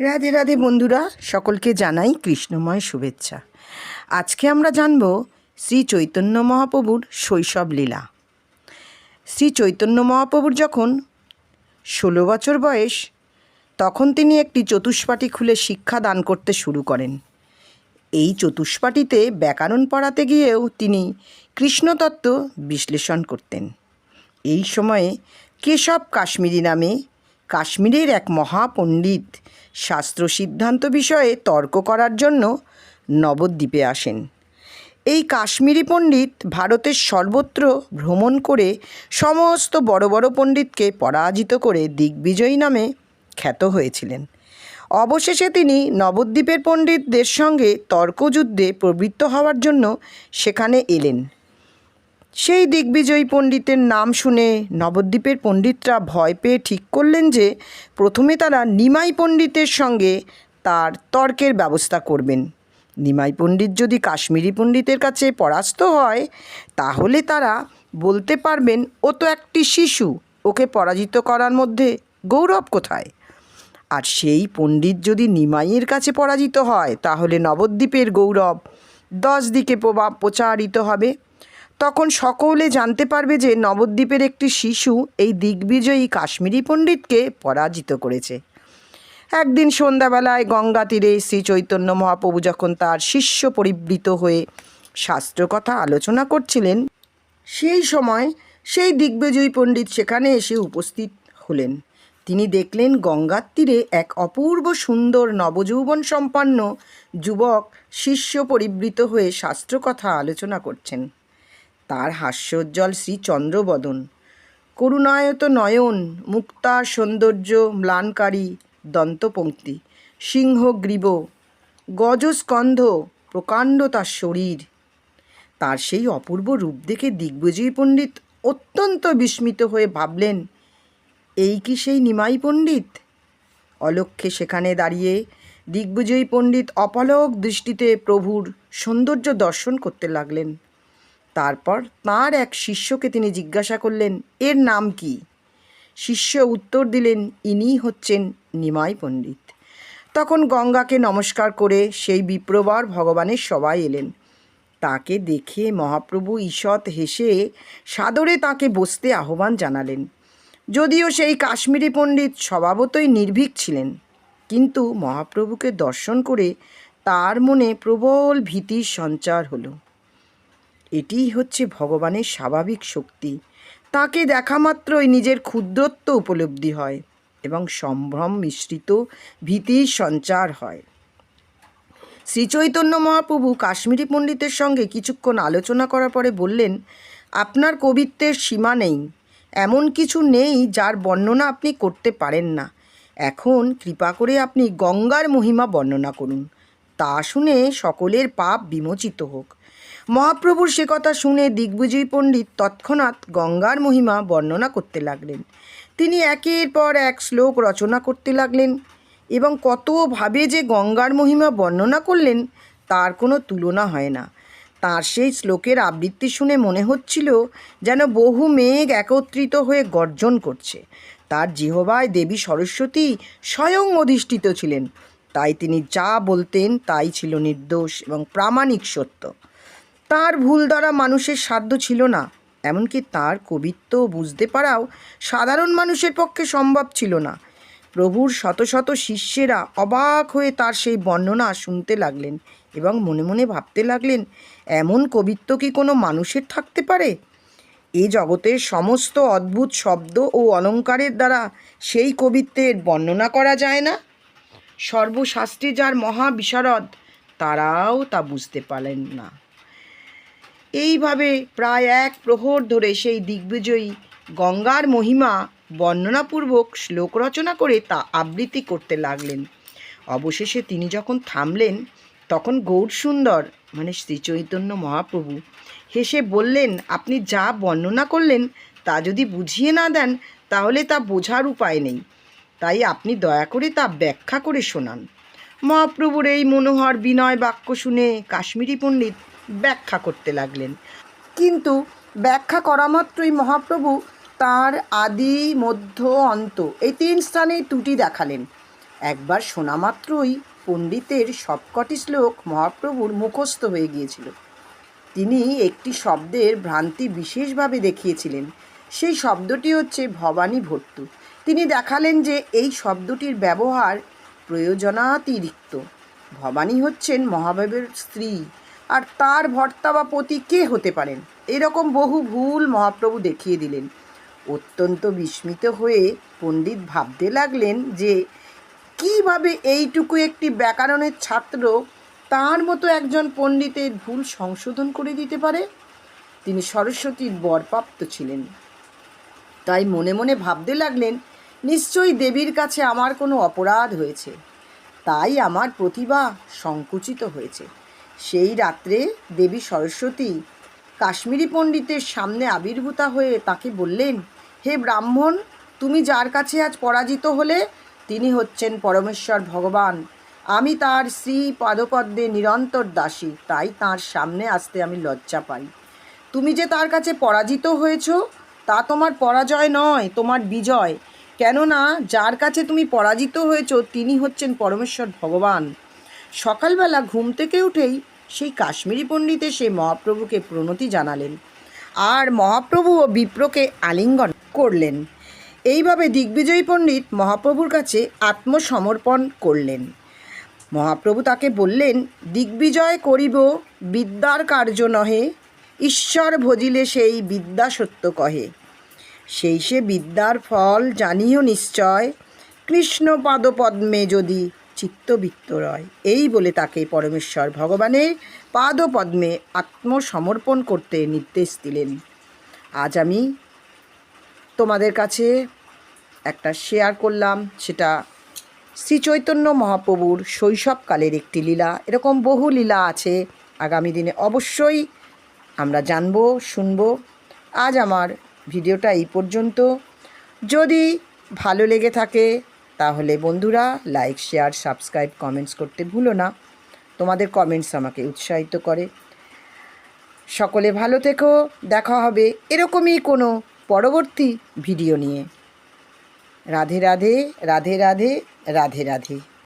রাধে রাধে বন্ধুরা, সকলকে জানাই কৃষ্ণময় শুভেচ্ছা। আজকে আমরা জানব শ্রী চৈতন্য মহাপ্রভুর শৈশব লীলা। শ্রী চৈতন্য মহাপ্রভুর যখন ষোলো বছর বয়স, তখন তিনি একটি চতুষ্পাটি খুলে শিক্ষা দান করতে শুরু করেন। এই চতুষ্পাটিতে ব্যাকরণ পড়াতে গিয়েও তিনি কৃষ্ণতত্ত্ব বিশ্লেষণ করতেন। এই সময়ে কেশব কাশ্মীরি নামে কাশ্মীরের এক মহাপণ্ডিত শাস্ত্র সিদ্ধান্ত বিষয়ে তর্ক করার জন্য নবদ্বীপে আসেন। এই কাশ্মীরি পণ্ডিত ভারতের সর্বত্র ভ্রমণ করে সমস্ত বড় বড় পণ্ডিতকে পরাজিত করে দিগ্বিজয়ী নামে খ্যাত হয়েছিলেন। অবশেষে তিনি নবদ্বীপের পণ্ডিতদের সঙ্গে তর্কযুদ্ধে প্রবৃত্ত হওয়ার জন্য সেখানে এলেন। সেই দিগ্বিজয়ী পণ্ডিতের নাম শুনে নবদ্বীপের পণ্ডিতরা ভয় পেয়ে ঠিক করলেন যে প্রথমে তারা নিমাই পণ্ডিতের সঙ্গে তার তর্কের ব্যবস্থা করবেন। নিমাই পণ্ডিত যদি কাশ্মীরি পণ্ডিতের কাছে পরাস্ত হয়, তাহলে তারা বলতে পারবেন, ও তো একটি শিশু, ওকে পরাজিত করার মধ্যে গৌরব কোথায়? আর সেই পণ্ডিত যদি নিমাইয়ের কাছে পরাজিত হয়, তাহলে নবদ্বীপের গৌরব দশ দিকে প্রভাব প্রচারিত হবে। তখন সকলে জানতে পারবে যে নবদ্বীপের একটি শিশু এই দিগ্বিজয়ী কাশ্মীরি পণ্ডিতকে পরাজিত করেছে। একদিন সন্ধ্যাবেলায় গঙ্গা তীরে শ্রী চৈতন্য মহাপ্রভু যখন তার শিষ্য পরিবৃত হয়ে শাস্ত্রকথা আলোচনা করছিলেন, সেই সময় সেই দিগ্বিজয়ী পণ্ডিত সেখানে এসে উপস্থিত হলেন। তিনি দেখলেন গঙ্গার তীরে এক অপূর্ব সুন্দর নবযৌবন সম্পন্ন যুবক শিষ্য পরিবৃত হয়ে শাস্ত্রকথা আলোচনা করছেন। তার হাস্যোজ্জ্বল শ্রী চন্দ্রবদন করুণায়ত নয়ন মুক্তার সৌন্দর্য ম্লানকারী দন্তপঙ্ক্তি সিংহগ্রীব গজস্কন্ধ প্রকাণ্ড তার শরীর। তার সেই অপূর্ব রূপ দেখে দিগ্বিজয়ী পণ্ডিত অত্যন্ত বিস্মিত হয়ে ভাবলেন, এই কি সেই নিমাই পণ্ডিত? অলক্ষ্যে সেখানে দাঁড়িয়ে দিগ্বিজয়ী পণ্ডিত অপলক দৃষ্টিতে প্রভুর সৌন্দর্য দর্শন করতে লাগলেন। তারপর তাঁর এক শিষ্যকে তিনি জিজ্ঞাসা করলেন, এর নাম কি? শিষ্য উত্তর দিলেন, ইনিই হচ্ছেন নিমাই পণ্ডিত। তখন গঙ্গাকে নমস্কার করে সেই বিপ্রবার ভগবানের সবাই এলেন। তাকে দেখে মহাপ্রভু ঈষৎ হেসে সাদরে তাকে বসতে আহ্বান জানালেন। যদিও সেই কাশ্মীরি পণ্ডিত স্বভাবতই নির্ভীক ছিলেন, কিন্তু মহাপ্রভুকে দর্শন করে তার মনে প্রবল ভীতির সঞ্চার হলো। এটিই হচ্ছে ভগবানের স্বাভাবিক শক্তি। তাকে দেখা মাত্রই নিজের ক্ষুদ্রত্ব উপলব্ধি হয় এবং সম্ভ্রম মিশ্রিত ভীতির সঞ্চার হয়। শ্রীচৈতন্য মহাপ্রভু কাশ্মীরি পণ্ডিতের সঙ্গে কিছুক্ষণ আলোচনা করার পরে বললেন, আপনার কবিত্বের সীমা নেই। এমন কিছু নেই যার বর্ণনা আপনি করতে পারেন না। এখন কৃপা করে আপনি গঙ্গার মহিমা বর্ণনা করুন। তা শুনে সকলের পাপ বিমোচিত হোক। মহাপ্রভুর সে কথা শুনে দিগ্বিজয়ী পণ্ডিত তৎক্ষণাৎ গঙ্গার মহিমা বর্ণনা করতে লাগলেন। তিনি একের পর এক শ্লোক রচনা করতে লাগলেন এবং কতভাবে যে গঙ্গার মহিমা বর্ণনা করলেন, তার কোনো তুলনা হয় না। তার সেই শ্লোকের আবৃত্তি শুনে মনে হচ্ছিল যেন বহু মেঘ একত্রিত হয়ে গর্জন করছে। তার জিহবায় দেবী সরস্বতী স্বয়ং অধিষ্ঠিত ছিলেন। তাই তিনি যা বলতেন তাই ছিল নির্দোষ এবং প্রামাণিক সত্য। তার ভুল দ্বারা মানুষের সাধ্য ছিল না। এমনকি তার কবিত্ব বুঝতে পারাও সাধারণ মানুষের পক্ষে সম্ভব ছিল না। প্রভুর শত শত শিষ্যেরা অবাক হয়ে তার সেই বর্ণনা শুনতে লাগলেন এবং মনে মনে ভাবতে লাগলেন, এমন কবিত্ব কি কোনো মানুষের থাকতে পারে? এ জগতের সমস্ত অদ্ভুত শব্দ ও অলঙ্কারের দ্বারা সেই কবিত্বের বর্ণনা করা যায় না? সর্বশাস্ত্রী যার মহাবিশারদ তারাও তা বুঝতে পারলেন না। এইভাবে প্রায় এক প্রহর ধরে সেই দিগ্বিজয়ী গঙ্গার মহিমা বর্ণনাপূর্বক শ্লোক রচনা করে তা আবৃত্তি করতে লাগলেন। অবশেষে তিনি যখন থামলেন, তখন গৌর সুন্দর মানে শ্রীচৈতন্য মহাপ্রভু, হেসে বললেন, আপনি যা বর্ণনা করলেন, তা যদি বুঝিয়ে না দেন, তাহলে তা বোঝার উপায় নেই। তাই আপনি দয়া করে তা ব্যাখ্যা করে শোনান। মহাপ্রভুর এই মনোহর বিনয় বাক্য শুনে কাশ্মীরি পণ্ডিত ব্যাখ্যা করতে লাগলেন। কিন্তু ব্যাখ্যা করা মাত্রই মহাপ্রভু তার আদি, মধ্য, অন্ত এই তিন স্থানেই ত্রুটি দেখালেন। একবার শোনা মাত্রই পণ্ডিতের সবকটি শ্লোক মহাপ্রভুর মুখস্থ হয়ে গিয়েছিল। তিনি একটি শব্দের ভ্রান্তি বিশেষভাবে দেখিয়েছিলেন। সেই শব্দটি হচ্ছে ভবানী ভর্তু। তিনি দেখালেন যে এই শব্দটির ব্যবহার প্রয়োজনাতিরিক্ত। ভবানী হচ্ছেন মহাদেবের স্ত্রী। আর তার ভর্তা বা পতি কে হতে পারেন? এরকম বহু ভুল মহাপ্রভু দেখিয়ে দিলেন। অত্যন্ত বিস্মিত হয়ে পণ্ডিত ভাবতে লাগলেন যে, কীভাবে এইটুকু একটি ব্যাকরণের ছাত্র তার মতো একজন পণ্ডিতের ভুল সংশোধন করে দিতে পারে? তিনি সরস্বতীর বরপ্রাপ্ত ছিলেন। তাই মনে মনে ভাবতে লাগলেন, নিশ্চয়ই দেবীর কাছে আমার কোনো অপরাধ হয়েছে। তাই আমার প্রতিভা সংকুচিত হয়েছে। সেই রাত্রে দেবী সরস্বতী কাশ্মীরি পণ্ডিতের সামনে আবির্ভূতা হয়ে তাকে বললেন, হে ব্রাহ্মণ, তুমি যার কাছে আজ পরাজিত হলে, তিনি হচ্ছেন পরমেশ্বর ভগবান। আমি তার শ্রী পাদপদ্মে নিরন্তর দাসী, তাই তার সামনে আসতে আমি লজ্জা পাই। তুমি যে তার কাছে পরাজিত হয়েছ, তা তোমার পরাজয় নয়, তোমার বিজয়। কেননা, যার কাছে তুমি পরাজিত হয়েছ, তিনি হচ্ছেন পরমেশ্বর ভগবান। সকালবেলা ঘুম থেকে উঠেই সেই কাশ্মীরি পণ্ডিত এসে মহাপ্রভুকে প্রণতি জানালেন। আর মহাপ্রভু ও বিপ্রকে আলিঙ্গন করলেন। এইভাবে দিগ্বিজয়ী পণ্ডিত মহাপ্রভুর কাছে আত্মসমর্পণ করলেন। মহাপ্রভু তাকে বললেন, দিগ্বিজয় করিব, বিদ্যার কার্য নহে, ঈশ্বর ভজিলে সেই বিদ্যা সত্য কহে। সেই সে বিদ্যার ফল জানিও নিশ্চয় কৃষ্ণ পাদপদ্মে যদি চিত্তবৃত্ত রয় এই বলে তাকে পরমেশ্বর ভগবানের পাদপদ্মে আত্মসমর্পণ করতে নির্দেশ দিলেন। আজ আমি তোমাদের কাছে একটা শেয়ার করলাম, সেটা শ্রী চৈতন্য মহাপ্রভুর শৈশবকালের একটি লীলা। এরকম বহু লীলা আছে, আগামী দিনে অবশ্যই আমরা জানব, শুনব। আজ আমার ভিডিওটা এই পর্যন্ত। যদি ভালো লেগে থাকে তাহলে বন্ধুরা লাইক শেয়ার সাবস্ক্রাইব কমেন্টস করতে ভুলো না। তোমাদের কমেন্টস আমাকে উৎসাহিত করে। সকলে ভালো থেকো, দেখা হবে এরকমই কোনো পরবর্তী ভিডিও নিয়ে। রাধে রাধে রাধে রাধে রাধে রাধে।